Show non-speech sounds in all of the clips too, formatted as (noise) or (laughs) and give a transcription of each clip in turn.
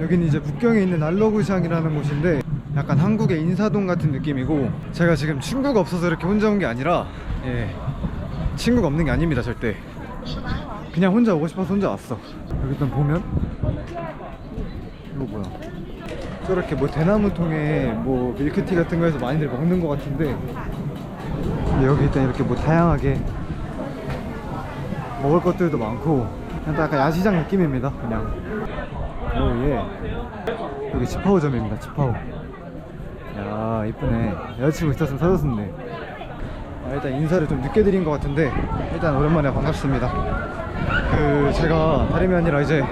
여기는 이제 북경에 있는 알러구시항이라는 곳인데 약간 한국의 인사동 같은 느낌이고 제가 지금 친구가 없어서 이렇게 혼자 온 게 아니라 예 친구가 없는 게 아닙니다 절대. 그냥 혼자 오고 싶어서 혼자 왔어. 여기 일단 보면 이거 뭐야? 저렇게 뭐 대나무 통에 뭐 밀크티 같은 거에서 많이들 먹는 것 같은데 여기 일단 이렇게 뭐 다양하게 먹을 것들도 많고 그냥 약간 야시장 느낌입니다 그냥. 오예. 여기 지파오점입니다 지파오. 야 이쁘네. 여자친구 있었으면 사줬었네. 아, 일단 인사를 좀 늦게 드린 것 같은데 일단 오랜만에 반갑습니다. 그 제가 다름이 아니라 이제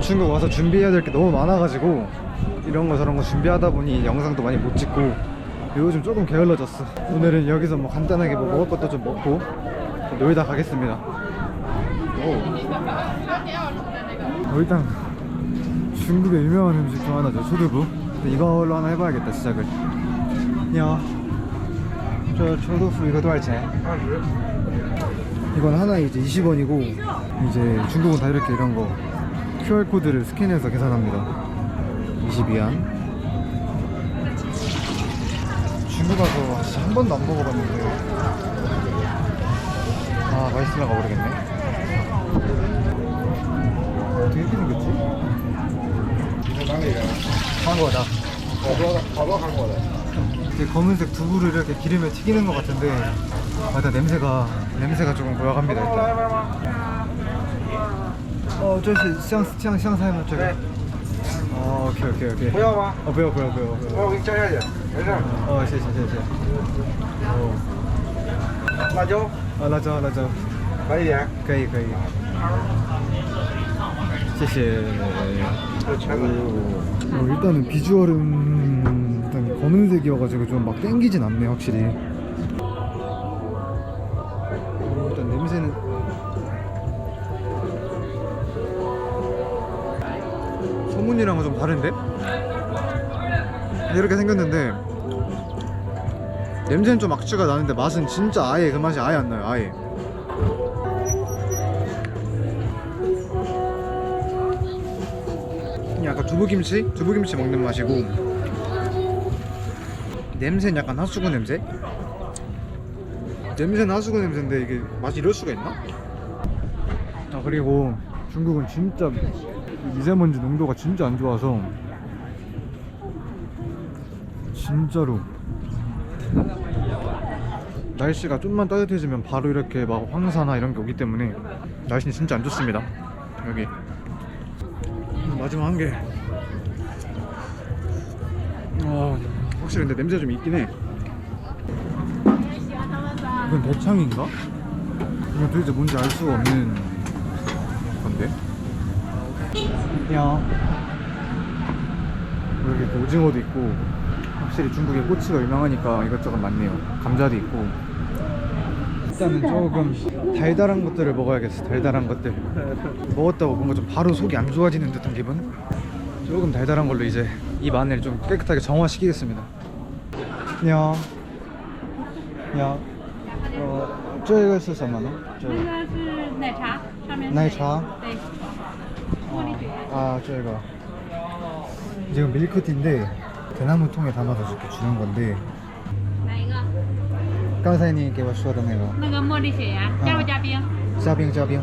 중국 와서 준비해야 될 게 너무 많아가지고 이런 거 저런 거 준비하다 보니 영상도 많이 못 찍고 요즘 조금 게을러졌어. 오늘은 여기서 뭐 간단하게 뭐 먹을 것도 좀 먹고 좀 놀다 가겠습니다 어, 일단 중국의 유명한 음식 중 하나죠 초두부. 이걸로 하나 해봐야겠다 시작을. 야, 저 초두부 이거 도할지? 이건 하나에 이제 20원이고 이제 중국은 다 이렇게 이런 거 QR코드를 스캔해서 계산합니다. 22안. 중국 가서 한 번도 안 먹어봤는데. 아 맛있으려가 모르겠네. 어떻게 이렇게 생겼지? 你是哪里人？ 한거다 好多的，好多韩国的。 이제 검은색 두부를 이렇게 기름에 튀기는 것 같은데 아, 일단 냄새가 냄새가 조금 고약합니다 일단 어, 这是香香香菜吗？这个 어, 오케이 오케이 오케이 不要吗？ 어, 不要不要不要不要我给你加下去，没事。 어, 谢谢谢谢 어, 辣椒，啊，辣椒辣椒来一点。可以可以 쓰시는 어, 일단은 비주얼은 일단 검은색이어가지고 좀 막 땡기진 않네 확실히. 어, 일단 냄새는. 소문이랑은 좀 다른데? 네, 이렇게 생겼는데 냄새는 좀 악취가 나는데 맛은 진짜 아예 그 맛이 아예 안 나요 아예. 두부김치? 두부김치 먹는 맛이고 냄새는 약간 핫수구 냄새? 냄새는 핫수구 냄새인데 이게 맛이 이럴 수가 있나? 아 그리고 중국은 진짜 미세먼지 농도가 진짜 안 좋아서 진짜로 날씨가 좀만 따뜻해지면 바로 이렇게 막 황사나 이런 게 오기 때문에 날씨는 진짜 안 좋습니다 여기 마지막 한 개. 어, 확실히 근데 냄새 좀 있긴 해. 이건 대창인가? 이건 도대체 뭔지 알 수가 없는 건데. 야. 여기 또 오징어도 있고 확실히 중국에 꼬치가 유명하니까 이것저것 많네요. 감자도 있고. 일단은 조금 달달한 것들을 먹어야겠어. 달달한 것들. 먹었다고 뭔가 좀 바로 속이 안 좋아지는 듯한 기분? 조금 달달한 걸로 이제 입 안을 좀 깨끗하게 정화시키겠습니다. 야, 야, 어, 这个是什么呢?这这个是奶茶，上面是奶茶对， 아, 这个 지금 밀크티인데 대나무 통에 담아서 이렇게 주는 건데 哪一个？刚才你给我说的那个那个茉莉雪呀，加不加冰？加冰加冰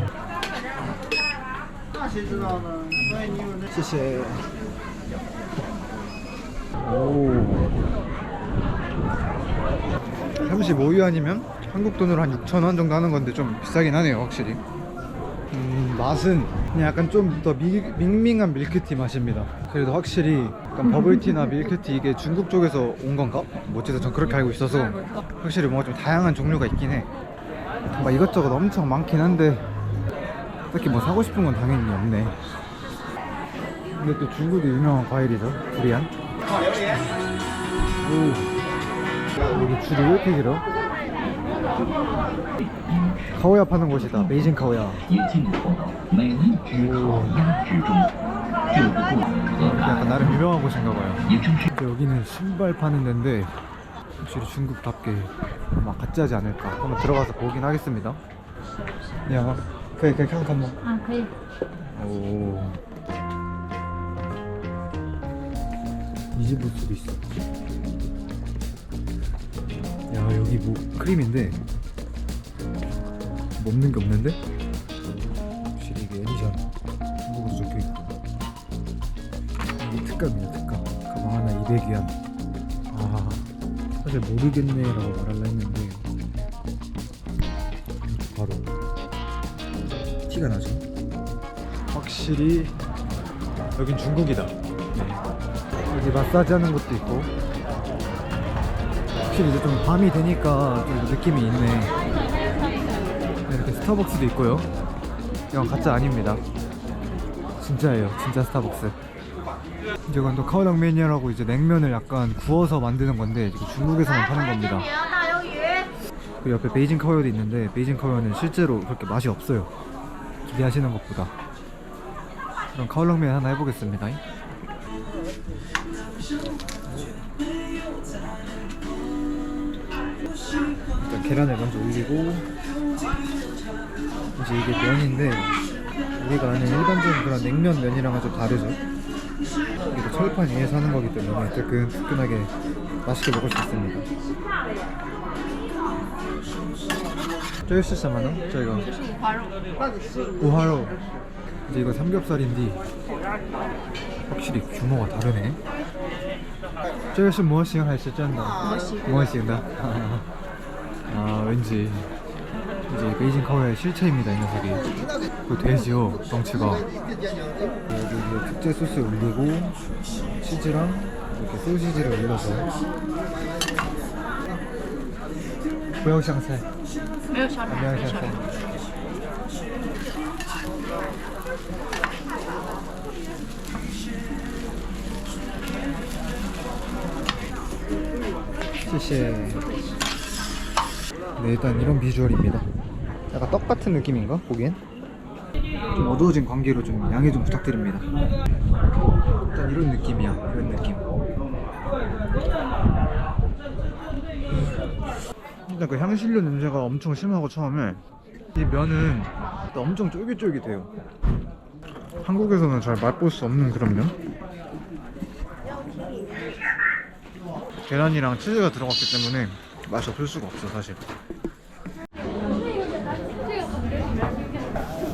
那谁知道呢？万一你有那。谢谢。 오. 35유안이면 한국 돈으로 한 6,000원 정도 하는 건데 좀 비싸긴 하네요, 확실히. 음, 맛은 그냥 약간 좀 더 밍밍한 밀크티 맛입니다. 그래도 확실히 약간 버블티나 (laughs) 밀크티 이게 중국 쪽에서 온 건가? 뭐 어째서 전 그렇게 알고 있어서 확실히 뭔가 좀 다양한 종류가 있긴 해. 막 이것저것 엄청 많긴 한데 딱히 뭐 사고 싶은 건 당연히 없네. 근데 또 중국의 유명한 과일이죠 두리안 오 음. 여기 줄이 왜 이렇게 길어? 카오야 파는 곳이다. 베이징 카오야. 약간 나름 유명한 곳인가 봐요. 여기는 신발 파는 데인데 확실히 중국답게 막 가짜지 않을까. 한번 들어가서 보긴 하겠습니다. 야, 그래, 그래, 칸 칸만. 아, 그래. 오. 이집 옷도 있어. 야 여기 뭐 크림인데 뭐 없는 게 없는데? 확실히 이게 에디션 한국어도 적혀 있고. 이게 특가입니다 특가. 가방 하나 200위안. 아 사실 모르겠네 라고 말하려 했는데 바로 티가 나죠. 확실히 여긴 중국이다. 네. 여기 마사지 하는 것도 있고 확실히 이제 좀 밤이 되니까 좀더 느낌이 있네. 네, 이렇게 스타벅스도 있고요. 이건 가짜 아닙니다. 진짜예요. 진짜 스타벅스. 이제 이건 또 카오당면이라고 이제 냉면을 약간 구워서 만드는 건데 중국에서만 파는 겁니다. 그 옆에 베이징 커요도 있는데 베이징 커요는 실제로 그렇게 맛이 없어요. 기대하시는 것보다. 그럼 카올랑면 하나 해보겠습니다. 계란을 먼저 올리고 이제 이게 면인데 우리가 아는 일반적인 그런 냉면 면이랑은 좀 다르죠. 이게 철판 위에서 하는 거기 때문에 뜨끈뜨끈하게 맛있게 먹을 수 있습니다. 쪼요시사만은 저희가 우하로. 이제 이거 삼겹살인데 확실히 규모가 다르네. 쪼요시 무엇이요 할수 있잖아 무엇이다 아 왠지 이제 그 베이징 카오의 실체입니다 이 녀석이. 그 돼지요 덩치가. 여기 특제 소스 올리고 치즈랑 이렇게 소시지를 올려서. 매우샹새. 매우샹새. 시시 네, 일단 이런 비주얼입니다. 약간 떡 같은 느낌인가? 보기엔? 좀 어두워진 관계로 좀 양해 좀 부탁드립니다. 일단 이런 느낌이야. 이런 느낌. 일단 그 향신료 냄새가 엄청 심하고 처음에 이 면은 또 엄청 쫄깃쫄깃해요. 한국에서는 잘 맛볼 수 없는 그런 면? 계란이랑 치즈가 들어갔기 때문에 맛이 없을 수가 없어 사실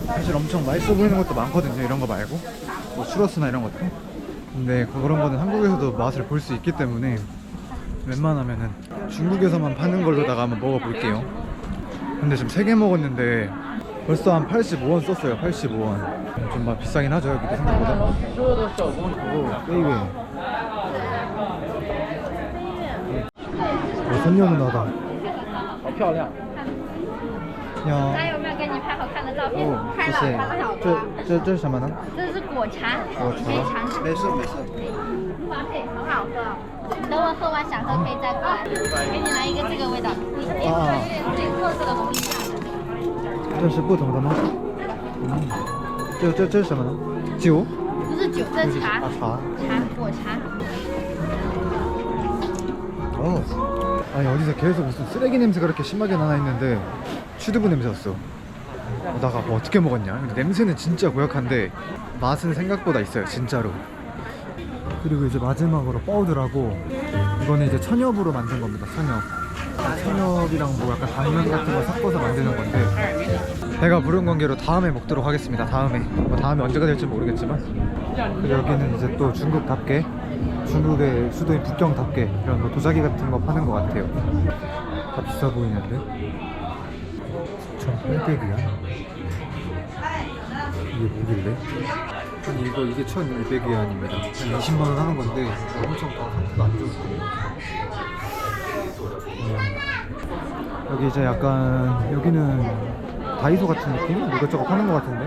사실 엄청 맛있어 보이는 것도 많거든요 이런 거 말고 뭐 추러스나 이런 것도 근데 그런 거는 한국에서도 맛을 볼 수 있기 때문에 웬만하면은 중국에서만 파는 걸로다가 한번 먹어볼게요 근데 지금 3개 먹었는데 벌써 한 85원 썼어요 85원 좀 막 비싸긴 하죠 여기도 생각보다 오 베이비 很热闹的，好漂亮。还有没有给你拍好看的照片？拍了，拍了好多。这这这是什么呢？这是果茶，果茶，尝尝。没事没事。很好喝，等我喝完想喝可以再过来，给你来一个这个味道，这是不同的吗？这这这是什么呢？酒？不是酒，这是茶。茶。茶，果茶。哦。 아니 어디서 계속 무슨 쓰레기 냄새가 그렇게 심하게 나나 했는데 취두부 냄새였어. 어, 나가 뭐 어떻게 먹었냐? 근데 냄새는 진짜 고약한데 맛은 생각보다 있어요, 진짜로. 그리고 이제 마지막으로 파우더라고 이거는 이제 천엽으로 만든 겁니다. 천엽. 천엽이랑 뭐 약간 당면 같은 거 섞어서 만드는 건데 배가 부른 관계로 다음에 먹도록 하겠습니다. 다음에 뭐 다음에 언제가 될지 모르겠지만 여기는 이제 또 중국답게 중국의 수도인 북경답게 이런 뭐 도자기 같은 거 파는 것 같아요. 다 비싸 보이는데 1,800이야. 이게 뭐길래? 아니 이거 이게 1,200위안입니다. 한 20만 원 하는 건데 엄청 다 상태가 안 좋은데. 음. 여기 이제 약간 여기는 다이소 같은 느낌? 뭐 이것저것 파는 것 같은데?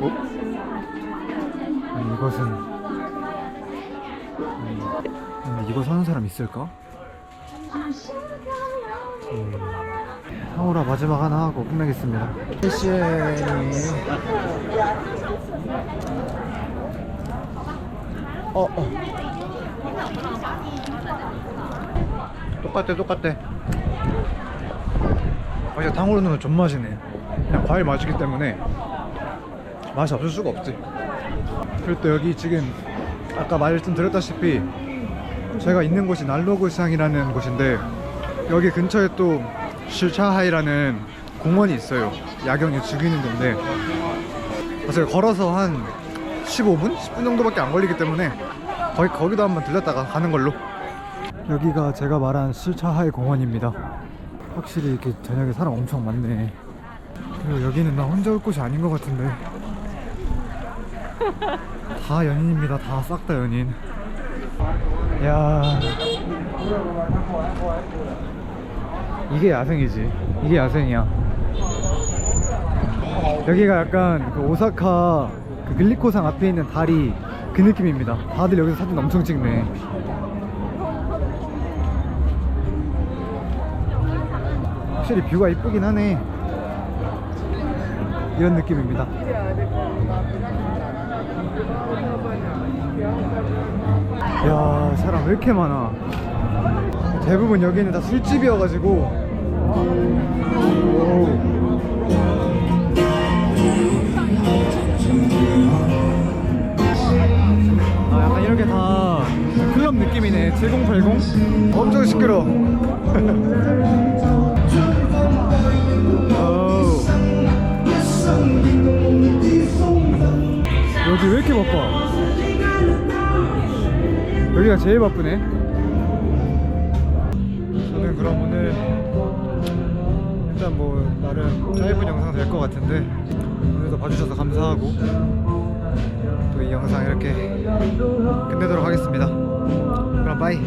어? 아니 이것은 음, 근데 이거 사는 사람 있을까? 음, 하오라 마지막 하나 하고 끝내겠습니다. 시에 어, 어. 똑같대, 똑같대. 아, 이거 당으로 넣으면 존맛이네. 그냥 과일 맛이기 때문에 맛이 없을 수가 없지 그리고 또 여기 지금 아까 말씀드렸다시피 제가 있는 곳이 난로구상이라는 곳인데 여기 근처에 또 실차하이라는 공원이 있어요. 야경이 죽이는 건데. 그래서 걸어서 한 15분? 10분 정도밖에 안 걸리기 때문에 거기, 거기도 한번 들렸다가 가는 걸로. 여기가 제가 말한 실차하이 공원입니다. 확실히 이렇게 저녁에 사람 엄청 많네. 그리고 여기는 나 혼자 올 곳이 아닌 것 같은데 다 연인입니다. 다 싹 다 연인. 야. 이게 야생이지. 이게 야생이야. 여기가 약간 그 오사카 그 글리코상 앞에 있는 다리 그 느낌입니다. 다들 여기서 사진 엄청 찍네. 확실히 뷰가 이쁘긴 하네. 이런 느낌입니다 야 사람 왜 이렇게 많아? 대부분 여기는 다 술집이어가지고. 오. 아 약간 이런 게다 클럽 느낌이네. 7080 여기가 제일 바쁘네. 저는 그럼 오늘 일단 뭐 나름 짧은 영상 될 것 같은데 오늘도 봐주셔서 감사하고 또 이 영상 이렇게 끝내도록 하겠습니다. 그럼 빠이